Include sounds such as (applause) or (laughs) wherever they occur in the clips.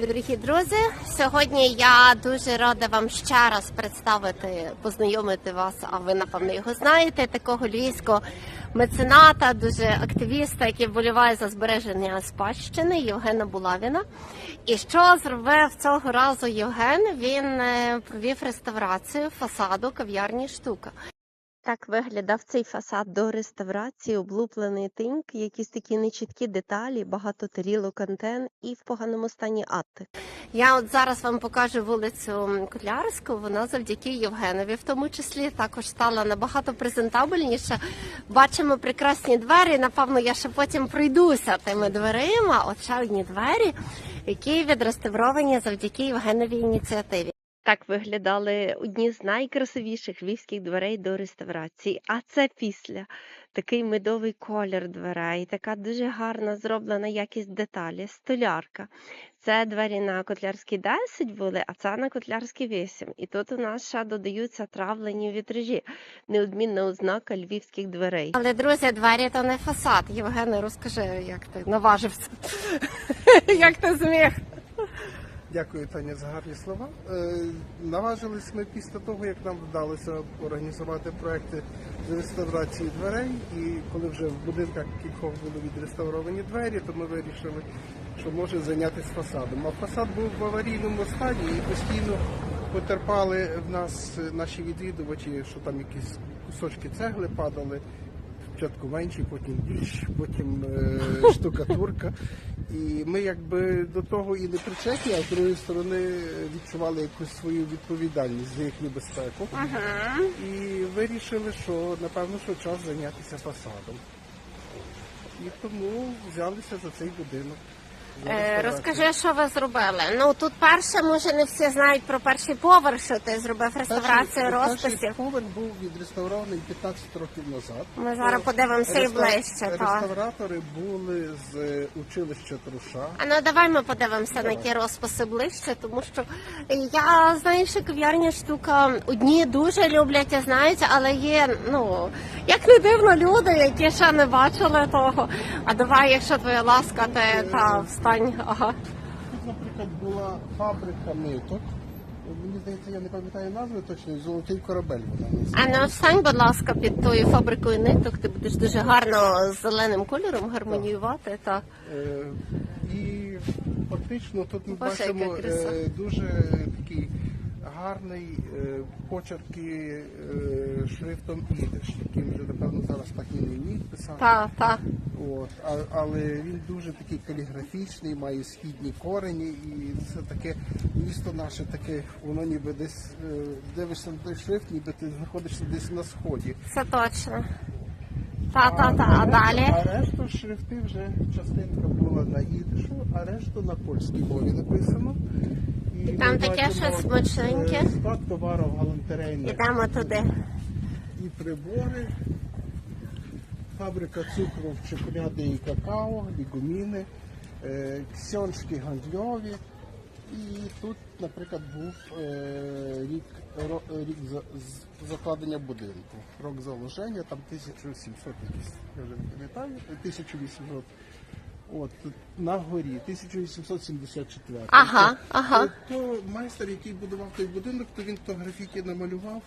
Дорогі друзі, сьогодні я дуже рада вам ще раз представити, познайомити вас. А ви напевно його знаєте. Такого львівського мецената, дуже активіста, який вболіває за збереження спадщини Євгена Булавіна. І що зробив цього разу Євген? Він е, провів реставрацію фасаду кав'ярні штука. Так виглядав цей фасад до реставрації, облуплений тинк, якісь такі нечіткі деталі, багато тарілок антен і в поганому стані атти. Я от зараз вам покажу вулицю Котлярську. Вона завдяки Євгенові, в тому числі також стала набагато презентабельніша. Бачимо прекрасні двері. Напевно, я ще потім пройдуся тими дверима. От двері, які відреставровані завдяки Євгеновій ініціативі. Так виглядали одні з найкрасивіших львівських дверей до реставрації. А це після такий медовий колір дверей, така дуже гарна зроблена якість деталі, столярка. Це двері на Котлярській 10 були, а це на Котлярській 8. І тут у нас ще додаються травлені вітражі, неодмінна ознака львівських дверей. Але, друзі, двері то не фасад. Євгене, розкажи, як ти наважився. (laughs) Як ти зміг? Дякую, Таня, за гарні слова. Е, наважились ми після того, як нам вдалося організувати проекти з реставрації дверей. І коли вже в будинках кількох були відреставровані двері, то ми вирішили, що може зайнятися фасадом. А фасад був в аварійному стані і постійно потерпали в нас наші відвідувачі, що там якісь кусочки цегли падали. Спочатку менші, потім більші, потім е, (laughs) штукатурка. І ми якби до того і не причетні, а з другої сторони відчували якусь свою відповідальність за їхню безпеку. І вирішили, що напевно що час зайнятися фасадом. І тому взялися за цей будинок. Е. Розкажи, що ви зробили. Ну тут перше, може, не всі знають про перший поверх, що ти зробив реставрацію розписів. Перший поверх був відреставрований 15 років назад. Ми зараз подивимося і ближче. Реставратори були з е, училища Труша. А ну давай ми подивимося на ті розписи ближче, тому що я знаю, що кав'ярня штука одні дуже люблять і знають, але є, ну як не дивно, люди, які ще не бачили того. А давай, якщо твоя ласка, ти та встань. Ага. Тут, наприклад, була фабрика ниток. Мені здається, я не пам'ятаю назви точно, золотий корабель вона А не встань, будь ласка, під тою фабрикою ниток, ти будеш дуже гарно з зеленим кольором гармоніювати. Так. Е, І фактично тут ми Боже, яка бачимо краса. е, дуже такий гарний е, почерки е, шрифтом ідиш, яким вже напевно зараз так і не вміють писати. Та, та. От, а, але він дуже такий каліграфічний, має східні корені, і це таке місто наше таке, воно ніби десь е, дивишся на той шрифт, ніби ти знаходишся десь на сході. Це точно. Та, та, та. А далі? А решту шрифти вже частинка була на ідишу, а решту на польській мові написано. І там таке щось смачненьке. е, Склад товару галантерейних Ідемо туди. і прибори, фабрика цукру, чоколяди і какао, лігуміни, е, ксьоншки гандльові. І тут, наприклад, був е, рік, рік закладення будинку. Рок заложення, там 1700 якийсь, я вже не пам'ятаю, 1800. От тут на горі, 1874. Ага, То- ага. То, то майстер, який будував той будинок, то він то графіті намалював,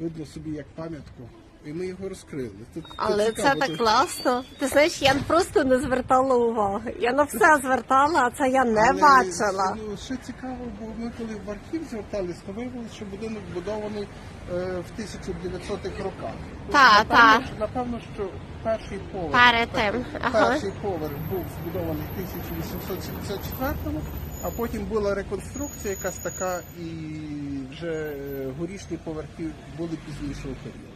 видно собі як пам'ятку. І ми його розкрили. Тут, тут Але це цікаво, так тут- класно. Ти знаєш, я просто не звертала уваги. Я на все звертала, а це я не Але, бачила. Ну, ще цікаво, бо ми коли в архів звертались, то виявилося, що будинок будований е, в 1900-х роках. Та, напевно, та. Напевно, що перший поверх, Перед тим, ага. перший поверх був збудований в 1874-му, а потім була реконструкція якась така, і вже е, горішні поверхи були пізнішого періоду.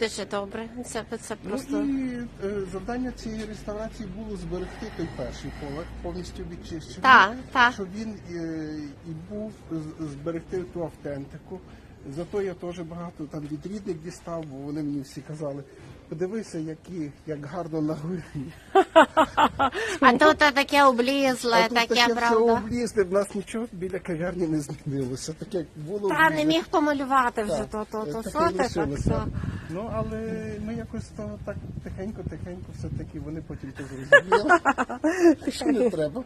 Дуже добре. Це, це просто. Ну і е, завдання цієї реставрації було зберегти той перший поверх, повністю відчищений, Так, так. щоб він е, і був з- зберегти ту автентику. Зато я теж багато там від рідних дістав, бо вони мені всі казали, Подивися, які, як гарно на горі. (laughs) А тут таке облізле, А тут таке, все правда. облізли, в нас нічого біля кав'ярні не змінилося. Таке як було. Та не міг помалювати вже то, то, то, таке що ти так лишилося. то. Ну, але ми якось то так тихенько-тихенько все-таки вони потім то зрозуміли. (laughs) Що не треба.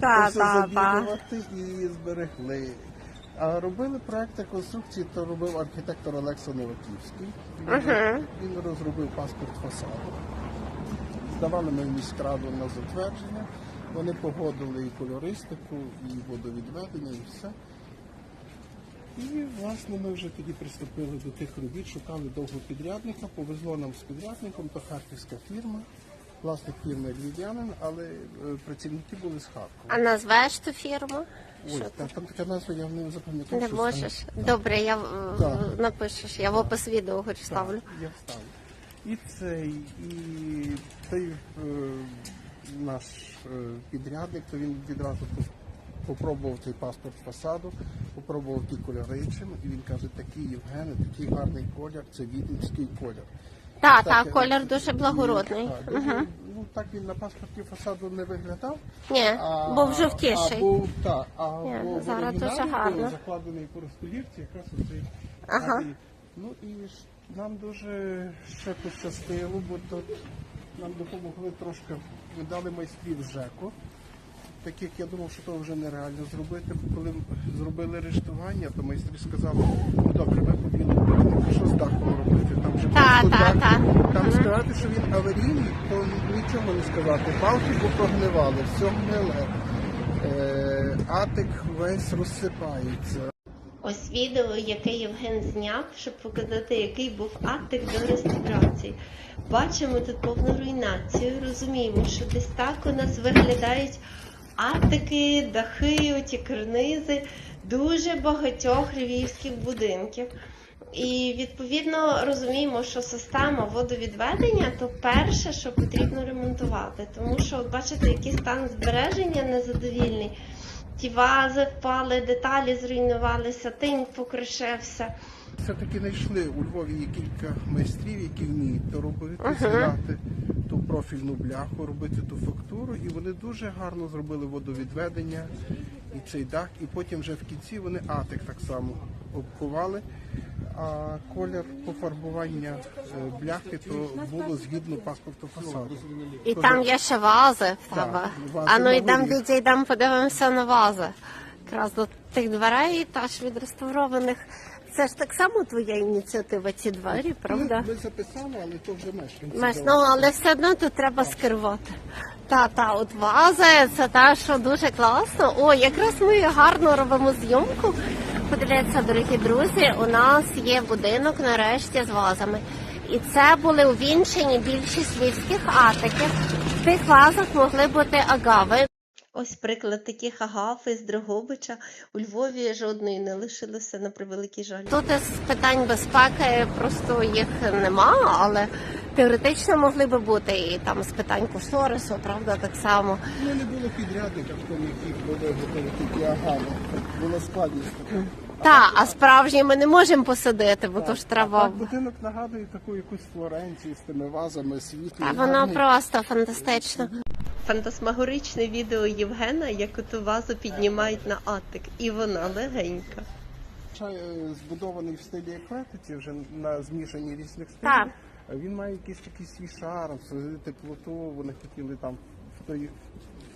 Та, То все та, та. завідувати і зберегли. А робили проект конструкції, то робив архітектор Олекса Новаківський. Він, він розробив паспорт фасаду. Здавали ми в міськраду на затвердження. Вони погодили і кольористику, і водовідведення, і все. І власне ми вже тоді приступили до тих робіт, шукали довго підрядника, повезло нам з підрядником, то харківська фірма, власник фірми львів'янин, але е, працівники були з Харкова. А назвеш ту фірму? Ой, та, там така назва, я не запам'ятав. Не що можеш? саме. Добре, я е, Так. напишеш, я в опис відео хоч ставлю. Так, я вставлю. І цей, і той е, наш е, підрядник, то він відразу попробував цей паспорт фасаду, попробував ті кольори чим, і він каже, такий Євгене, такий гарний колір, це віденський колір. Так, Так, так, колір дуже благородний. Так, дуже, ну, так він на паспорті фасаду не виглядав. Ні, А, був жовтіший. А був, так, а Ні, був зараз дуже гарно. був закладений по розподірці, якраз оцей. Ага. Ну і ж нам дуже ще пощастило, бо тут нам допомогли трошки, ми дали майстрів ЖЕКу. Так як я думав, що то вже нереально зробити, бо коли зробили рештування, то майстри сказали, ну добре, ми побігли що з дахом робити? Там вже Та, просто та, дах. та. Там сказати, що він аварійний, то нічого не сказати. Балки попрогнивали, все гниле. Е, атик весь розсипається. Ось відео, яке Євген зняв, щоб показати, який був атик до реставрації. Бачимо тут повну руйнацію, розуміємо, що десь так у нас виглядають атики, дахи, оті карнизи дуже багатьох львівських будинків. І відповідно розуміємо, що система водовідведення то перше, що потрібно ремонтувати, тому що от бачите, який стан збереження незадовільний. Ті вази впали, деталі зруйнувалися, тинь покришився. Все-таки знайшли у Львові є кілька майстрів, які вміють то робити, зняти ту профільну бляху, робити ту фактуру, і вони дуже гарно зробили водовідведення і цей дах. І потім вже в кінці вони атик так само обкували. А колір пофарбування е, бляхи то було згідно паспорту фасаду. І там є ще вази в тебе. А ну йдемо відійдемо, подивимося на вази. Якраз до тих дверей, теж відреставрованих. Це ж так само твоя ініціатива, ці двері, правда? Ми, записали, але то вже мешканці. Меш, ну але все одно тут треба скерувати. Та, та, от вази, це те, що дуже класно. О, якраз ми гарно робимо зйомку. Подивіться, дорогі друзі, у нас є будинок нарешті з вазами. І це були увінчені більшість львівських атиків. В тих вазах могли бути агави. Ось приклад таких агав із Дрогобича. У Львові жодної не лишилося на превеликий жаль. Тут з питань безпеки просто їх нема, але теоретично могли би бути і там з питань кошторису, правда, так само. Ну, не було підрядника в тому, який були готові такі агави. Була складність Та, а справжні ми не можемо посадити, бо то ж А треба. так будинок нагадує таку якусь Флоренцію з тими вазами світло. Та воно просто фантастично. Фантасмагоричне відео Євгена, як оту вазу піднімають на атик, і вона легенька. Е, збудований в стилі еклектиці, вже на змішанні різних стилів. Так. Він має якийсь такий свій шарм, свою теплоту. Вони хотіли там в той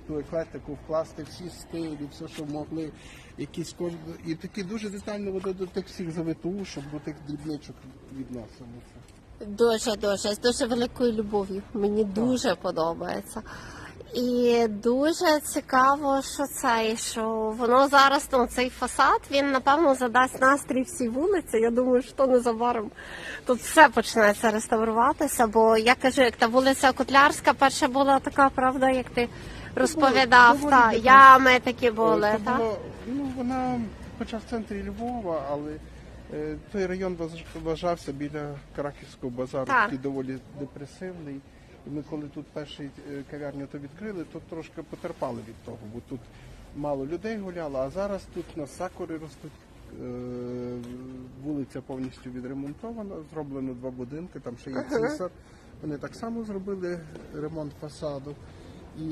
ту еклектику вкласти всі стилі, все, що могли, якісь кожен. І такі дуже детально вони до тих всіх завитушок, до тих дрібничок відносилися. Дуже дуже з дуже великою любов'ю. Мені дуже подобається. І дуже цікаво, що це, що воно зараз ну, цей фасад він напевно задасть настрій всій вулиці. Я думаю, що незабаром тут все почнеться реставруватися. Бо я кажу, як та вулиця Котлярська перша була така, правда, як ти розповідав, доволі та ями такі були. Це було, ну, вона, хоча в центрі Львова, але е, той район вваж- вважався біля Краківського базару, Так. такий доволі депресивний. І ми коли тут перший е, кав'ярню то відкрили, то трошки потерпали від того, бо тут мало людей гуляло, а зараз тут на сакури ростуть. е, Вулиця повністю відремонтована, зроблено два будинки, там ще є цісар. Вони так само зробили ремонт фасаду. І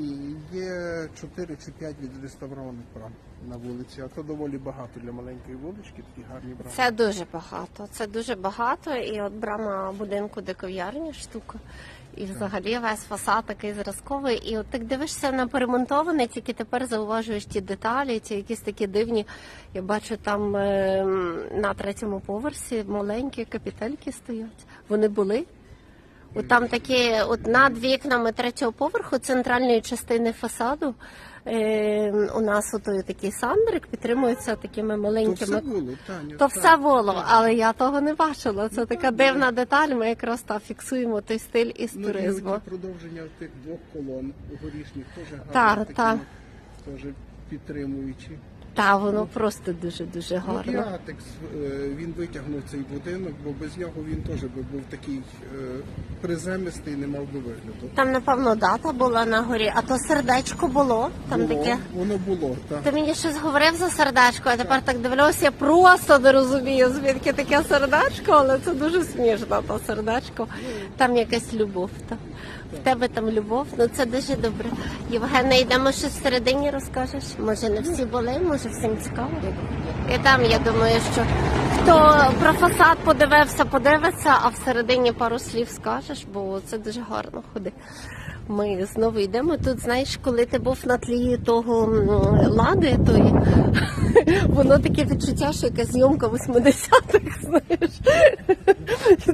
є 4 чи 5 відреставрованих брам на вулиці, а то доволі багато для маленької вулички, такі гарні брами. Це дуже багато. Це дуже багато. І от брама будинку, де кав'ярня штука. І взагалі весь фасад такий зразковий. І от так дивишся на перемонтоване, тільки тепер зауважуєш ті деталі, ті якісь такі дивні. Я бачу там е, на третьому поверсі маленькі капітельки стоять. Вони були. От там такі, от над вікнами третього поверху центральної частини фасаду. Е, у нас ото такий сандрик підтримується такими То маленькими все було, Таня. то так. все було, але я того не бачила. Це така дивна деталь. Ми якраз так фіксуємо той стиль із Ну, туризму. і продовження тих двох колон горішніх теж Так, гарно, так. такі, теж підтримуючі. Та воно просто дуже дуже Ну, гарно. Атекс, е, він витягнув цей будинок, бо без нього він теж би був такий е, приземистий, не мав би вигляду. Там, напевно, дата була на горі, а то сердечко було. Там було, таке. Воно було, так. Ти мені щось говорив за сердечко, а тепер так дивлюся, я просто не розумію, звідки таке сердечко, але це дуже смішно, то сердечко. Там якась любов. Та. В тебе там любов, ну це дуже добре. Євгене, йдемо щось всередині розкажеш? Може не всі були, може всім цікаво. І там я думаю, що хто про фасад подивився, подивиться, а всередині пару слів скажеш, бо це дуже гарно ходи. Ми знову йдемо. Тут, знаєш, коли ти був на тлі того лади, тої, (laughs) воно таке відчуття, що якась зйомка 80-х, (laughs) знаєш.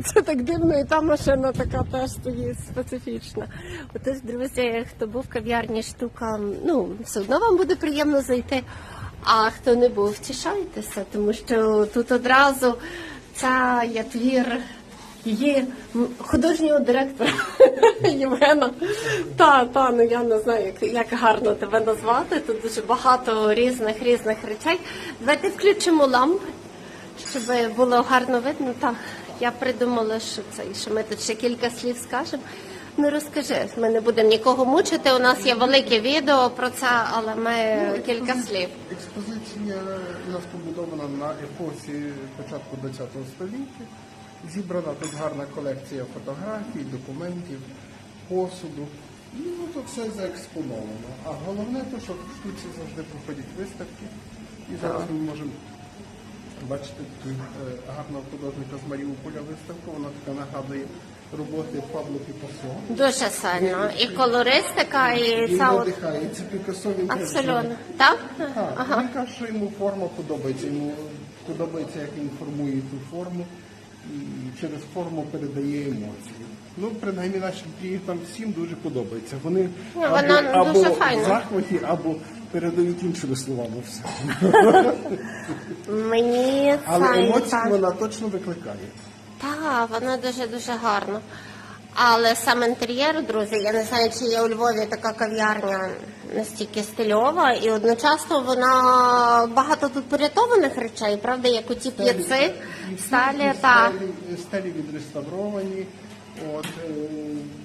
Це так дивно, і та машина така теж стоїть специфічна. Отож, друзі, хто був в кав'ярні штука, ну, все одно вам буде приємно зайти. А хто не був, втішайтеся, тому що тут одразу ця є твір її художнього директора (laughs) Євгена. Та, та, ну я не знаю, як, як гарно тебе назвати. Тут дуже багато різних різних речей. Давайте включимо лампи, щоб було гарно видно. Так, я придумала, що це, що ми тут ще кілька слів скажемо. Ну розкажи, ми не будемо нікого мучити. У нас є велике відео про це, але ми кілька слів. Експозиція у нас побудована на епосі початку ХХ століття. Зібрана тут гарна колекція фотографій, документів, посуду. І ну, тут все заекспоновано. А головне те, що в штуці завжди проходять виставки. І зараз ми можемо бачити тут е, гарного художника з Маріуполя виставку. Вона така нагадує роботи Пабло Пікассо. Дуже сильно. І колористика, і Він ця от надихається Пікассо, він теж абсолютно. Так? Так, він каже, що йому форма подобається. Йому подобається, як він формує ту форму і через форму передає емоції. Ну, принаймні нашим клієнтам всім дуже подобається. Вони Ну, або, вона або дуже в файна. захваті, або передають іншими словами все. Мені Але це емоції так. вона точно викликає. Так, воно дуже дуже гарно. Але сам інтер'єр, друзі, я не знаю, чи є у Львові така кав'ярня настільки стильова, і одночасно вона багато тут порятованих речей, правда, як у ті п'яци, сталі та стелі, відреставровані. От, е,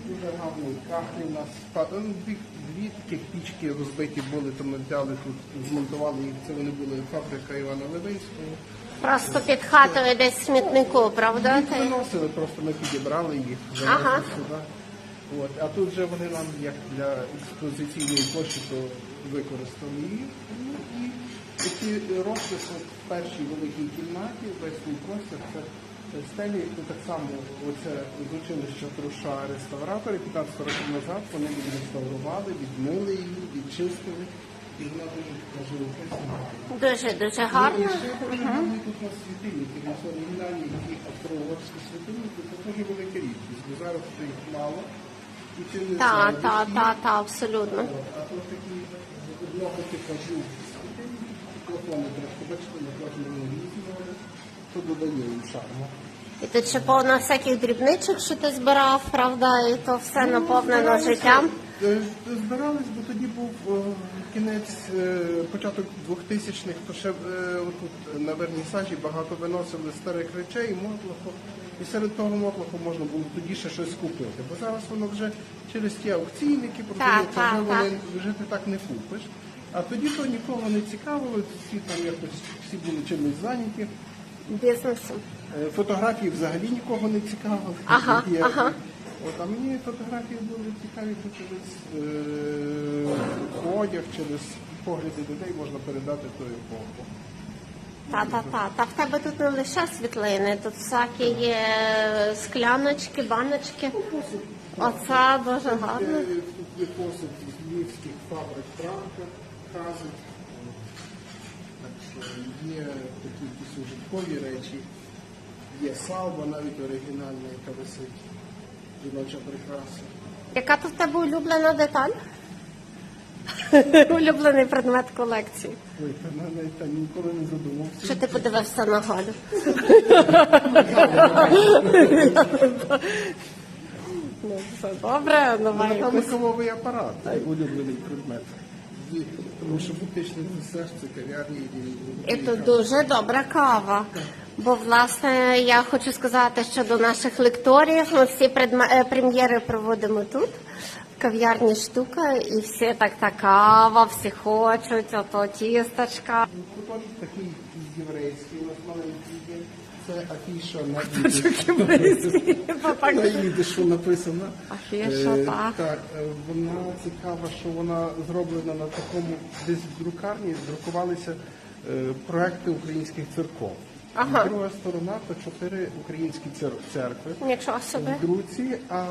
дуже гарний кахлі у нас. Ну, Дві, дві таких пічки розбиті були, то ми взяли тут, змонтували їх. Це вони були фабрика Івана Левинського. просто під хатою десь смітнику, правда? Їх виносили, просто ми підібрали їх, Ага. сюди. От. А тут вже вони нам як для експозиційної площі то використали їх. Ну, і такі розписи в першій великій кімнаті, весь свій простір, це це стелі, то так само оце з училища Труша реставратори 15 років назад вони відреставрували, відмили її, відчистили. І вона дуже така. Дуже дуже гарно. І ще гарні тут у нас світильники, нас оригінальні такі австро-угорські світильники, це дуже велика рідкість, бо зараз це їх мало. І чи не Та, та, та, та, абсолютно. а тут такі типажу світильники, плафони трошки, бачите, на кожному різні, то додає їм шарму. І тут ще повно всяких дрібничок, що ти збирав, правда, і то все наповнено життям. е, Збирались, бо тоді був е, кінець, е, початок 2000-х, то ще е, отут на вернісажі багато виносили старих речей, мотлоху. І серед того мотлоху можна було тоді ще щось купити. Бо зараз воно вже через ті аукційники продається, вже вони вже ти так не купиш. А тоді то нікого не цікавило, всі там якось всі були чимось зайняті. Бізнесом. Е, Фотографії взагалі нікого не цікавили. Ага, ага. От, а мені фотографії були цікаві, через е, одяг, через погляди людей можна передати ту епоху. Та, та, в тебе тут не лише світлини, тут всякі є скляночки, баночки. Оце дуже гарно. Тут є посуд з львівських фабрик Франка, Хази. Так що є такі якісь ужиткові речі. Є салва навіть оригінальна, яка висить. Жіноча прикраса. Яка тут в тебе улюблена деталь? (laughs) Улюблений предмет колекції. Ой, та навіть та ніколи не задумався. Що ти подивився на Галю? Ну, все добре, давай Напевно, якусь. кавовий апарат, улюблений предмет. Тому що фактично це все ж це кав'ярні і, І тут дуже добра кава. Бо власне я хочу сказати, що до наших лекторів ми всі предме- е, прем'єри проводимо тут. Кав'ярні штука, і всі так та кава, всі хочуть, ото тісточка. Куточок такий єврейський, у нас маленький. Це афіша на ідиш. (laughs) На ідишу написано. Афіша, Е, так. Так, е, вона цікава, що вона зроблена на такому, десь в друкарні друкувалися е, проекти українських церков. Ага. Друга сторона то чотири українські церкви. Собі. в друці, а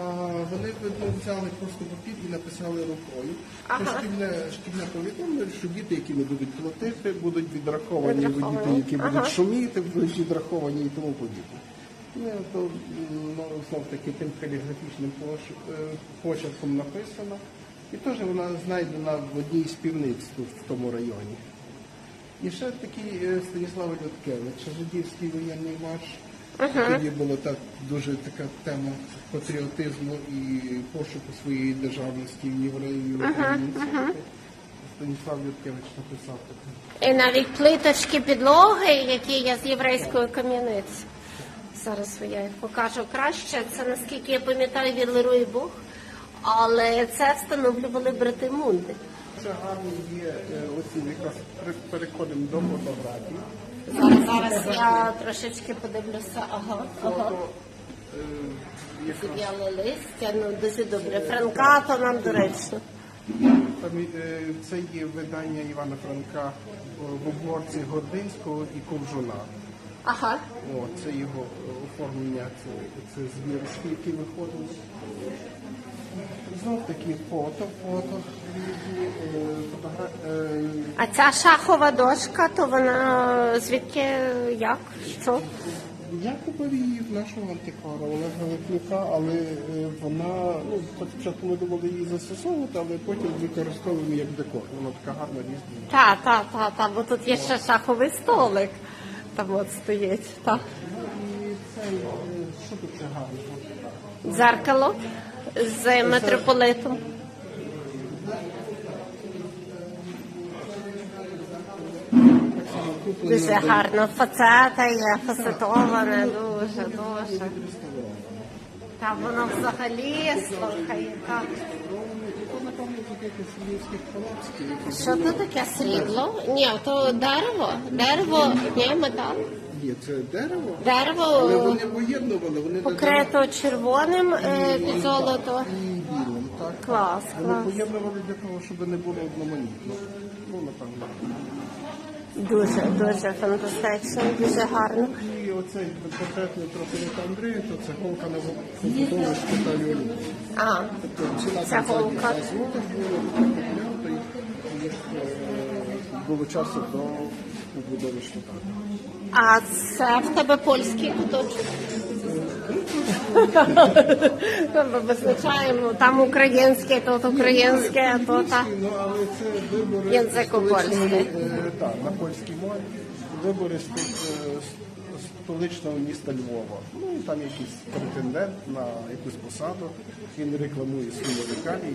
вони видно взяли просто папір і написали рукою. Ага. Це шкільне, шкільне повідомлення, що діти, які не будуть платити, будуть відраховані, Відраховані. діти, які Ага. будуть шуміти, будуть відраховані і тому подібне. Ну, то ну, знов таки тим каліграфічним е, почерком написано. І теж вона знайдена в одній з півниць тут в тому районі. І ще такий е, Станіслав Людкевич, жидівський воєнний марш. Тоді була так дуже така тема патріотизму і пошуку своєї державності в євреїв. і українців. Станіслав Людкевич написав таке. І навіть плиточки підлоги, які є з єврейської кам'яниці. Зараз я їх покажу краще. Це наскільки я пам'ятаю, від Леруї Бог. Але це встановлювали брати Мунди. Гарно є оці якраз переходимо до фотографії. Зараз, я трошечки подивлюся. Ага, ага. Е, якраз листя, ну дуже добре. Франкато нам доречно. Е, це є видання Івана Франка в обгорці Гординського і Ковжуна. Ага. О, це його е, оформлення, це, це звірські, які виходили. Знов такі фото, фото, різні, е, е, А ця шахова дошка, то вона звідки як? Що? Я купив її в нашого антиквара Олега Литвика, але е, вона, ну, спочатку ми думали її застосовувати, але потім використовуємо як декор. Вона така гарна різна. Та, та, та, та, бо тут є ще шаховий столик. Там от стоїть. Та. Що тут гарно? Дзеркало з митрополитом. Дуже гарно. Фацета є, фасетоване, дуже, дуже. Та воно взагалі слухай, яка. То, Що тут таке срібло? Ні, то дерево. Дерево, ні, метал. Є. Це дерево, Дерево але вони поєднували, вони покрито червоним е, під золото. і білим, так? Клас, Вони клас. поєднували для того, щоб не було одноманітно. Ну, напевно. Дуже, дуже фантастично, дуже гарно. І оцей портретний трофеїта Андрія, то це голка на побудову шпиталю. А, Тобто ціна Ця голка. злотих було е, було часу до побудови шпиталю. А це в тебе польський куточок. Ми визначаємо, там українське, тут українське, а то та. Ну, але це вибори Язику польський. е, так, на польській мові. Вибори ст- е, столичного міста Львова. Ну і там якийсь претендент на якусь посаду. Він рекламує свої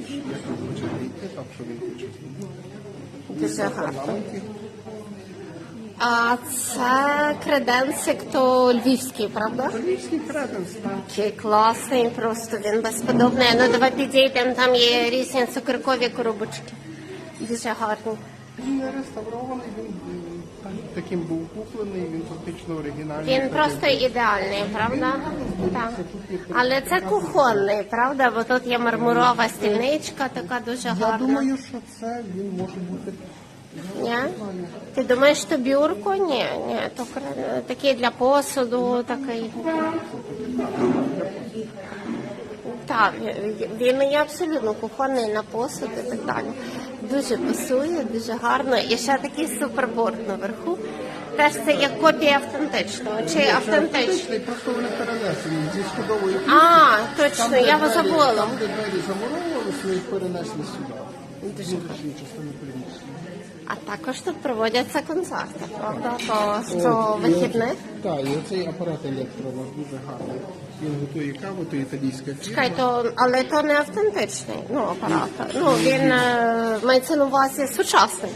що як він хоче прийти, там що він хоче зробити. Дуже гарно. парламенті. А це креденсик, то львівський, правда? Львівський креденс, так. Який класний, просто він безподобний. Ну давай підійдемо, там є різні цукеркові коробочки. Дуже гарні. Він не реставрований, він таким був куплений, він фактично оригінальний. Він просто ідеальний, правда? Так. Але це кухонний, правда? Бо тут є мармурова стільничка, така дуже Я гарна. думаю, що це він може бути. Ні? Ти думаєш, що бюрко? Ні, ні, то такий для посуду, такий. Так, він є абсолютно кухонний на посуд і так далі. Дуже пасує, дуже гарно. І ще такий суперборд наверху. Теж це як копія автентичного чи автентичний. Просто вони перенесені зі сходової А, точно, я двері- забула. Там, де двері замуровувалися, їх перенесли сюди. Дуже Внутрішні частини. А також тут проводяться концерти, правда? То що вихідних. Так, і оцей апарат електро у нас дуже гарний. Він готує каву, то італійська фірма. Чекай, то, але то не автентичний ну, апарат. Ну, він е, мається на увазі сучасний.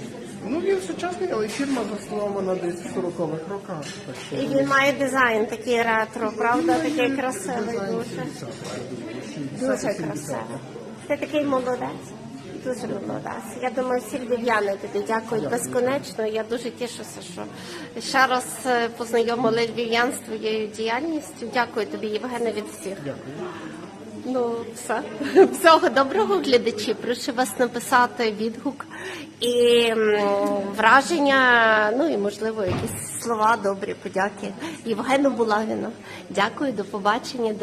Ну він сучасний, але фірма заснована десь в 40-х роках. Так що І він має дизайн такий ретро, правда? Такий красивий дизайн дуже. 70-х, Дуже 60-х, 70-х. красивий. Ти такий молодець. Дуже молодець. Я думаю, всі львів'яни тобі дякують безконечно. Я дуже тішуся, що ще раз е, познайомили львів'ян з твоєю діяльністю. Дякую тобі, Євгене, від всіх. Дякую. Ну, все. (laughs) Всього доброго, глядачі. Прошу вас написати відгук і враження, ну і можливо якісь слова добрі, подяки. Євгену Булавіну. Дякую, до побачення.